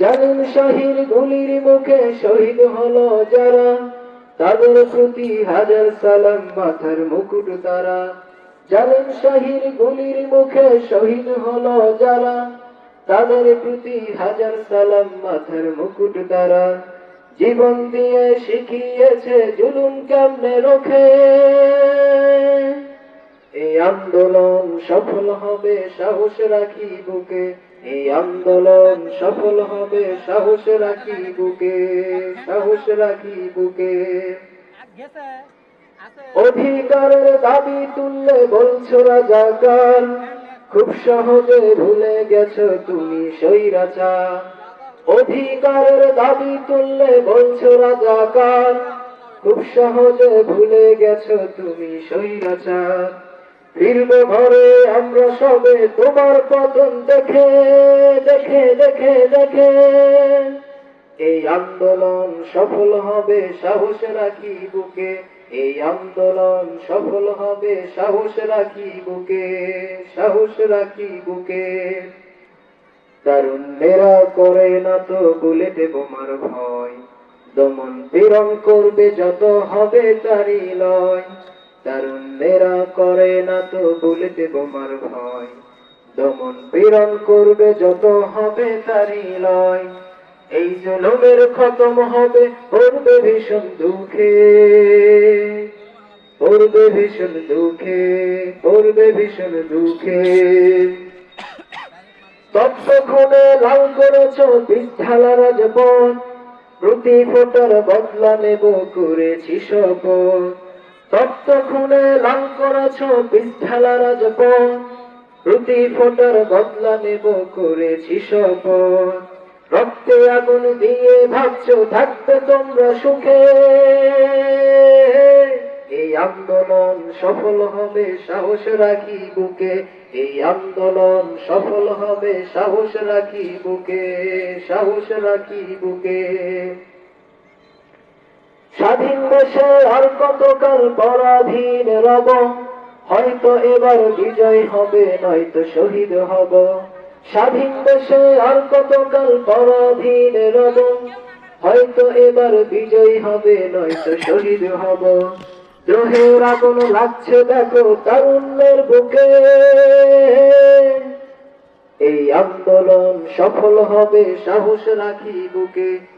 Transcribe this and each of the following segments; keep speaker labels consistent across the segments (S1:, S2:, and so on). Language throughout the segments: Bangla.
S1: জালিম শাহির গুলির মুখে শহীদ হলো যারা। তাদের প্রতি হাজার সালাম মাথার মুকুট তারা। জালিম শাহির গুলির মুখে শহীদ হলো যারা। তাদের প্রতি হাজার সালাম মাথার মুকুট তারা। জীবন দিয়ে শিখিয়েছে জুলুম কেমনে রোখে? এই আন্দোলন সফল হবে, সাহস রাখি বুকে। এই আন্দোলন সফল হবে, সাহস রাখি বুকে, সাহস রাখি বুকে। অধিকারের দাবি তুললে বলছো রাজাকার, খুব সহজে ভুলে গেছো তুমি সৈরাচার অধিকারের দাবি তুললে বলছো রাজাকার, খুব সহজে ভুলে গেছো তুমি সৈরাচার ফিরবে ঘরে, আমরা সবে তোমার পতন দেখে দেখে দেখে দেখে। এই আন্দোলন সফল হবে সাহস রাখি বুকে? এই আন্দোলন সফল হবে সাহস রাখি বুকে? সাহস রাখি বুকে? তারুণ্যেরা করে না তো বুলেটে বোমার ভয়। দমন পীড়ন করবে যত হবে তারি লয়। তারুণ্যেরা করে না তো বুলেটে বোমার ভয়। দমন পীড়ন করবে যত হবে তারি লয়। এই জলমের খতম হবে, পড়বে ভীষণ দুঃখে। পড়বে ভীষণ দুঃখে, পড়বে ভীষণ দুঃখে। তৎক্ষণে লাল করেছ বিদ্যালা রাজপথ প্রতি ফোটার বদলা নেব করেছি শপথ। বদলা নেব করেছি রক্তে আগুন দিয়ে ভাবছ থাকবে তোমরা সুখে। এই আন্দোলন সফল হবে, সাহস রাখি বুকে। এই আন্দোলন সফল হবে, সাহস রাখি বুকে, সাহস রাখি বুকে। স্বাধীন দেশে আর কতকাল পরাধীন রব? হয়তো এবার বিজয় হবে, নয়তো শহীদ হব। স্বাধীন দেশে আর কতকাল পরাধীন রব? হয়তো এবার বিজয় হবে, নয়তো শহীদ হব। দ্রোহের আগুন লাগছে, দেখো তারুণ্যের বুকে। এই আন্দোলন সফল হবে, সাহস রাখি বুকে।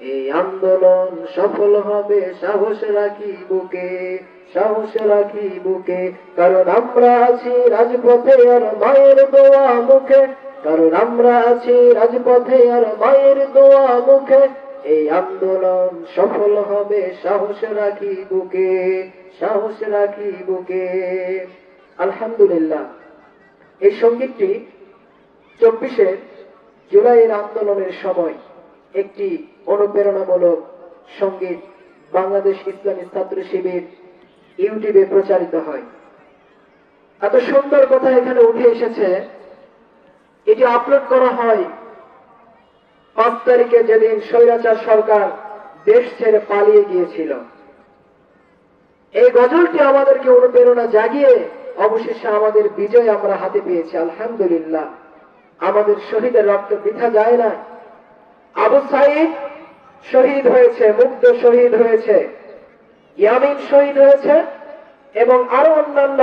S1: এই আন্দোলন সফল হবে, সাহস রাখি বুকে, সাহস রাখি বুকে। কারণ আমরা আছি রাজপথে আর মায়ের দোয়া মুখে। কারণ আমরা আছি রাজপথে আর মায়ের দোয়া মুখে। এই আন্দোলন সফল হবে, সাহস রাখি বুকে, সাহস রাখি বুকে। আলহামদুলিল্লাহ, এই সঙ্গীতটি চব্বিশে জুলাইয়ের আন্দোলনের সময় একটি অনুপ্রেরণামূলক সংগীত বাংলাদেশ ইসলামী ছাত্র শিবির ইউটিউবে প্রচারিত হয়। এত সুন্দর কথা এখানে উঠে এসেছে। এটি আপলোড করা হয় পাঁচ তারিখে যেদিন স্বৈরাচার সরকার দেশ ছেড়ে পালিয়ে গিয়েছিল। এই গজলটি আমাদেরকে অনুপ্রেরণা জাগিয়ে অবশেষে আমাদের বিজয় আমরা হাতে পেয়েছি, আলহামদুলিল্লাহ। আমাদের শহীদের রক্ত বৃথা যায় না আবু সাইদ শহীদ হয়েছে, মুগ্ধ শহীদ হয়েছে, ইয়ামিন শহীদ হয়েছে, এবং আরও অন্যান্য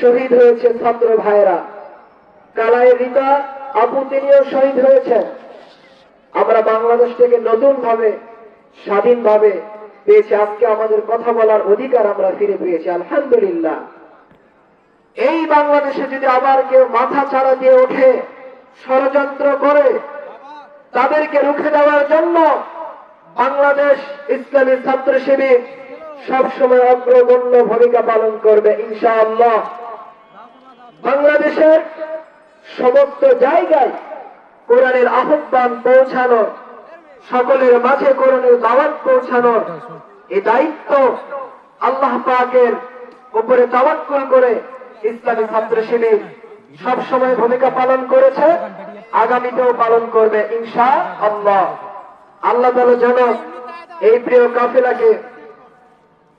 S1: শহীদ হয়েছে ছাত্র ভাইরা কালাই রিতা, আপু তিনিও শহীদ হয়েছেন। আমরা বাংলাদেশ থেকে নতুন ভাবে স্বাধীন ভাবে পেয়েছি। আজকে আমাদের কথা বলার অধিকার আমরা ফিরে পেয়েছি, আলহামদুলিল্লাহ। এই বাংলাদেশে যদি আবার কেউ মাথা ছাড়া দিয়ে ওঠে, ষড়যন্ত্র করে তাদেরকে রুখে দেওয়ার জন্য বাংলাদেশ ইসলামী ছাত্র শিবির সবসময় অগ্রগণ্য ভূমিকা পালন করবে, ইনশাআল্লাহ। বাংলাদেশের সমস্ত জায়গায় কোরআনের আহ্বান পৌঁছানো সকলের মাঝে কোরআনের দাওয়াত পৌঁছানোর এই দায়িত্ব আল্লাহ পাকের উপরে তাওয়াক্কুল করে ইসলামী ছাত্র শিবির সবসময় ভূমিকা পালন করেছে। আগামীতেও পালন করবে ইনশা আল্লাহ। আল্লাহ তালা যেন এই প্রিয় কাফেলাকে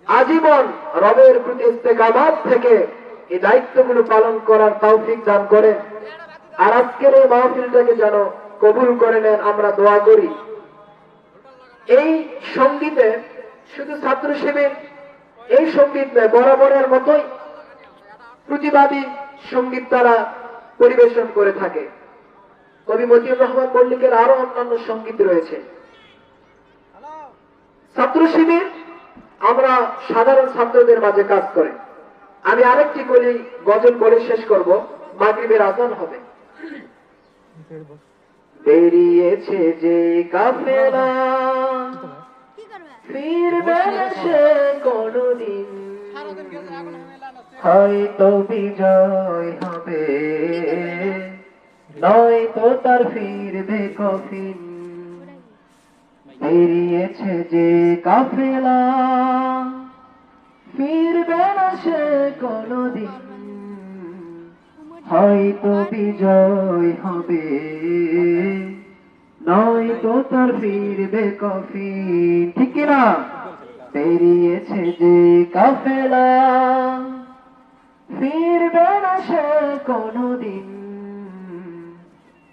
S1: আজীবন রবের প্রতি ইস্তেকামাত থেকে এই দায়িত্বগুলো পালন করার তৌফিক দান করেন। আর আজকের এই মাহফিলটাকে যেন কবুল করে নেন আমরা দোয়া করি। এই সঙ্গীতে শুধু ছাত্র শিবির এই সংগীত নয়, বরাবরের মতোই প্রতিবাদী সংগীত তারা পরিবেশন করে থাকে। কবি মতিউর রহমান মল্লিকের আরও অন্যান্য সংগীত রয়েছে। ছাত্র শিবির, আমরা সাধারণ ছাত্রদের মাঝে কাজ করে। আমি আরেকটি কলি গজল বলে শেষ করব, মাগরিবের আজান হবে। বেরিয়েছে যে কাফেলা, ফিরবে সে কোনদিন। হয়তো বিজয় হবে। নয়তো তার ফিরবে কফিন। বেরিয়েছে যে কাফেলা। ফিরবে না সে কোনদিন। হয়তো বিজয় হবে। নয়তো তার ফিরবে কফিন। ঠিক কিনা? বেরিয়েছে যে কাফেলা। ফিরবে না সে কোনদিন।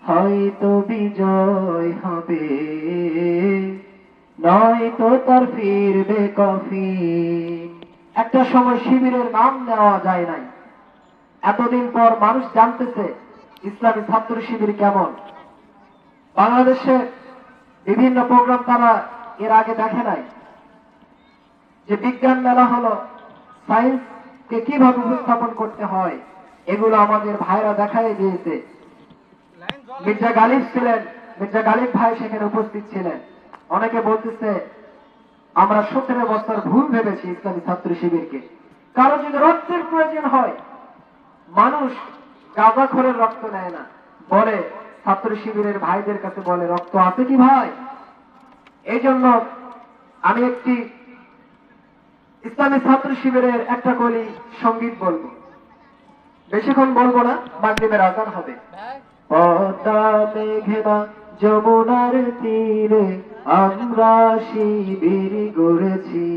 S1: হয়তো বিজয় হবে। নয়তো তার ফিরবে কফিন। একটা সময় শিবিরের নাম নেওয়া যায় নাই। এতদিন পর মানুষ জানতেছে ইসলামী ছাত্র শিবির কেমন। বাংলাদেশে বিভিন্ন প্রোগ্রাম তারা এর আগে দেখে নাই। যে বিজ্ঞান মেলা হলো সায়েন্স কে কীভাবে উপস্থাপন করতে হয়, এগুলো আমাদের ভাইরা দেখাই দিয়েছে। মির্জা গালিব ছিলেন, মির্জা গালিব ভাই সেখানে উপস্থিত ছিলেন। অনেকে বলতেছে, আমরা সতেরো বছর ভুল ভেবেছি ইসলামী ছাত্র শিবিরকে। কারও যদি রক্তের প্রয়োজন হয়, মানুষ গাঁজাখোরের রক্ত নেয় না। বলে, ছাত্র শিবিরের ভাইদের কাছে বলে, রক্ত আছে কি ভাই? এই জন্য আমি একটি ইসলামী ছাত্র শিবিরের একটা কলি সংগীত বলব। বেশিক্ষণ বলব না, মাগরিবের আজান হবে। পদ্মা মেঘনা যমুনার তীরে আমরা শিবির গড়েছি।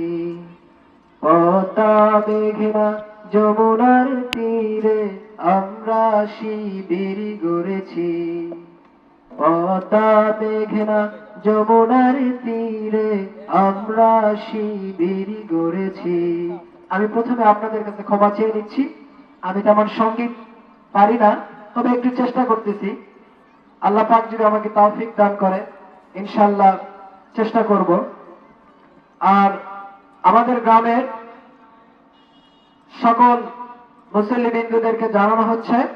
S1: পদ্মা মেঘনা যমুনার তীরে আমরা শিবির গড়েছি। পদ্মা মেঘনা যমুনার তীরে আমরা শিবির গড়েছি। আমি প্রথমে আপনাদের কাছে ক্ষমা চেয়ে নিচ্ছি। আমি তেমন সংগীত পারি না। তবে একটু চেষ্টা করতেছি। আল্লাহ পাক যদি আমাকে তৌফিক দান করে ইনশাল্লাহ চেষ্টা করব। আর আমাদের গ্রামের সকল মুসলিম হিন্দুদেরকে জানানো হচ্ছে,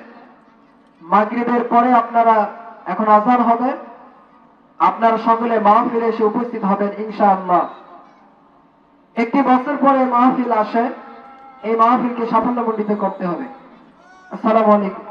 S1: মাগরিবের পরে আপনারা এখন আজান হবে। আপনারা সকলে মাহফিল এসে উপস্থিত হবেন, ইনশাআল্লাহ। একটি বছর পরে মাহফিল আসে, এই মাহফিলকে সাফল্যমণ্ডিত করতে হবে। আসসালামু আলাইকুম।